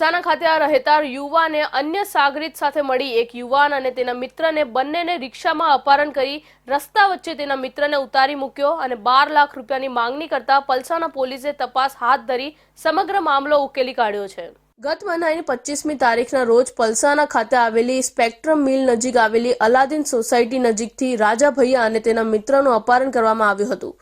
સાના ખાતે આ રહેતા યુવાને અન્ય સાગરીત સાથે મળી એક યુવાન અને તેના મિત્રને બંનેને રિક્ષામાં અપહરણ કરી રસ્તા વચ્ચે તેના મિત્રને ઉતારી મૂક્યો અને બાર લાખ રૂપિયાની માંગણી કરતા પલસાણા પોલીસે તપાસ હાથ ધરી સમગ્ર મામલો ઉકેલી કાઢ્યો છે. ગત મહિનાની પચીસમી તારીખના રોજ પલસાના ખાતે આવેલી સ્પેક્ટ્રમ મિલ નજીક આવેલી અલાદીન સોસાયટી નજીકથી રાજા ભૈયા અને તેના મિત્રનું અપહરણ કરવામાં આવ્યું હતું.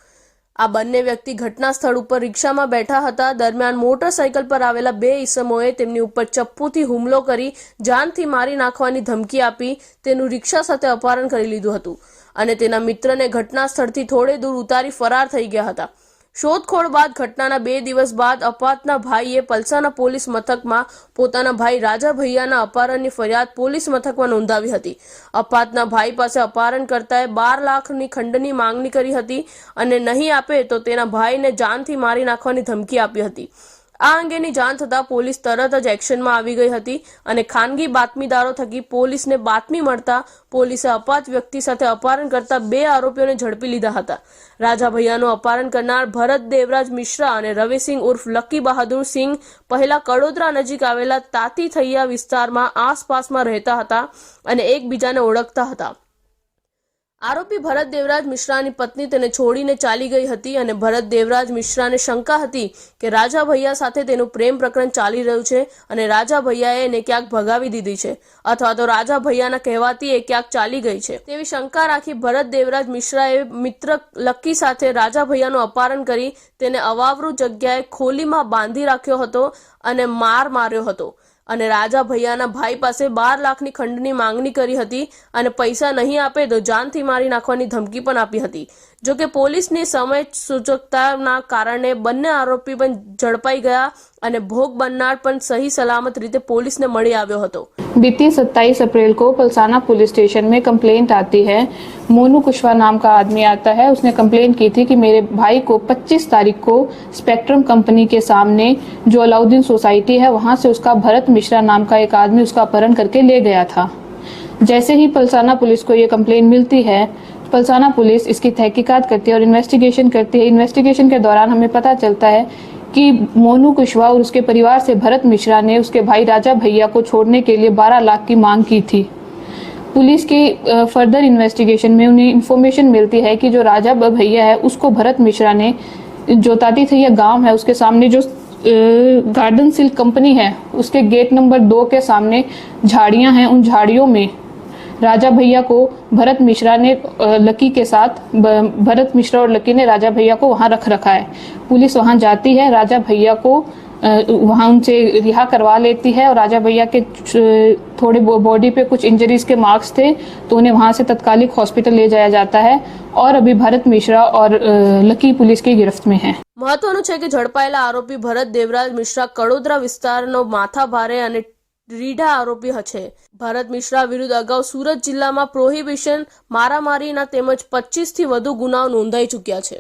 આ બંને વ્યક્તિ ઘટના સ્થળ ઉપર રિક્ષામાં બેઠા હતા. દરમિયાન મોટરસાયકલ પર આવેલા બે ઈસમોએ તેમની ઉપર ચપ્પુથી હુમલો કરી જાનથી મારી નાખવાની ધમકી આપી તેનું રિક્ષા સાથે અપહરણ કરી લીધું હતું અને તેના મિત્રને ઘટના સ્થળથી થોડે દૂર ઉતારી ફરાર થઈ ગયા હતા. શોધખોળ બાદ ઘટનાના બે દિવસ બાદ અપાતના ભાઈએ પલસાના પોલીસ મથકમાં પોતાના ભાઈ રાજા ભૈયાના અપહરણની ફરિયાદ પોલીસ મથકમાં નોંધાવી હતી. અપાતના ભાઈ પાસે અપહરણ કરતાએ બાર લાખની ખંડની માંગણી કરી હતી અને નહીં આપે તો તેના ભાઈને જાનથી મારી નાખવાની ધમકી આપી હતી. આ અંગેની જાણ થતાં પોલીસ તરત જ એક્શનમાં આવી ગઈ હતી અને ખાનગી બાતમીદારો થકી પોલીસને બાતમી મળતા પોલીસે અપાત વ્યક્તિ સાથે અપહરણ કરતા બે આરોપીઓને ઝડપી લીધા હતા. રાજા ભૈયાનું અપહરણ કરનાર ભરત દેવરાજ મિશ્રા અને રવિસિંહ ઉર્ફ લકી બહાદુર સિંહ પહેલા કડોદરા નજીક આવેલા તાતી થૈયા વિસ્તારમાં આસપાસમાં રહેતા હતા અને એકબીજાને ઓળખતા હતા. આરોપી ભરત દેવરાજ મિશ્રાની પત્ની તેને છોડીને ચાલી ગઈ હતી અને ભરત દેવરાજ મિશ્રાને શંકા હતી કે રાજા ભૈયા સાથે તેનું પ્રેમ પ્રકરણ ચાલી રહ્યું છે અને રાજા ભૈયાએ એને ક્યાંક ભગાવી દીધી છે અથવા તો રાજા ભૈયાના કહેવાથી એ ક્યાંક ચાલી ગઈ છે. તેવી શંકા રાખી ભરત દેવરાજ મિશ્રાએ મિત્ર લક્કી સાથે રાજા ભૈયાનું અપહરણ કરી તેને અવાવરૂ જગ્યાએ ખોલીમાં બાંધી રાખ્યો હતો અને માર માર્યો હતો. અને રાજા ભૈયાના ભાઈ પાસે બાર લાખની ખંડની માંગણી કરી હતી અને પૈસા નહીં આપે તો જાનથી મારી નાખવાની ધમકી પણ આપી હતી. જો કે પોલીસની સમય સૂચકતાના કારણે બંને આરોપી પણ ઝડપાઈ ગયા અને ભોગ બનનાર પણ સહી સલામત રીતે પોલીસને મળી આવ્યો હતો बीती 27 अप्रैल को पलसाना पुलिस स्टेशन में कंप्लेंट आती है मोनू कुशवाहा नाम का आदमी आता है उसने कंप्लेंट की थी कि मेरे भाई को 25 तारीख को स्पेक्ट्रम कंपनी के सामने जो अलाउद्दीन सोसाइटी है वहां से उसका भरत मिश्रा नाम का एक आदमी उसका अपहरण करके ले गया था जैसे ही पलसाना पुलिस को ये कंप्लेंट मिलती है पलसाना पुलिस इसकी तहकीकात करती है और इन्वेस्टिगेशन करती है इन्वेस्टिगेशन के दौरान हमें पता चलता है कि मोनू कुशवाहा और उसके परिवार से भरत मिश्रा ने उसके भाई राजा भैया को छोड़ने के लिए 12 लाख की मांग की थी। पुलिस की फर्दर इन्वेस्टिगेशन में उन्हें इन्फॉर्मेशन मिलती है कि जो राजा भैया है, उसको भरत मिश्रा ने जो ताती थैया गाँव है, उसके सामने जो गार्डन सिल्क कंपनी है, उसके गेट नंबर दो के सामने झाड़ियाँ हैं। उन झाड़ियों में राजा भैया को भरत मिश्रा ने अ, लकी के साथ ब- भरत मिश्रा और लकी ने राजा भैया को वहां रख रखा है पुलिस वहां जाती है राजा भैया को अ, वहां उनसे रिहा करवा लेती है और राजा भैया के च- थोड़े बो- बॉडी पे कुछ इंजरीज के मार्क्स थे तो उन्हें वहां से तत्कालिक हॉस्पिटल ले जाया जाता है और अभी भरत मिश्रा और अ, लकी पुलिस की गिरफ्त में है મહત્વનું છે કે ઝડપાયેલા આરોપી ભરત દેવરાજ મિશ્રા કડોદરા વિસ્તારનો માથા ભારે અને રીઢા આરોપી છે ભરત મિશ્રા વિરુદ્ધ અગાઉ સુરત જિલ્લામાં પ્રોહિબિશન મારામારીના તેમજ પચીસથી વધુ ગુનાઓ નોંધાઈ ચૂક્યા છે.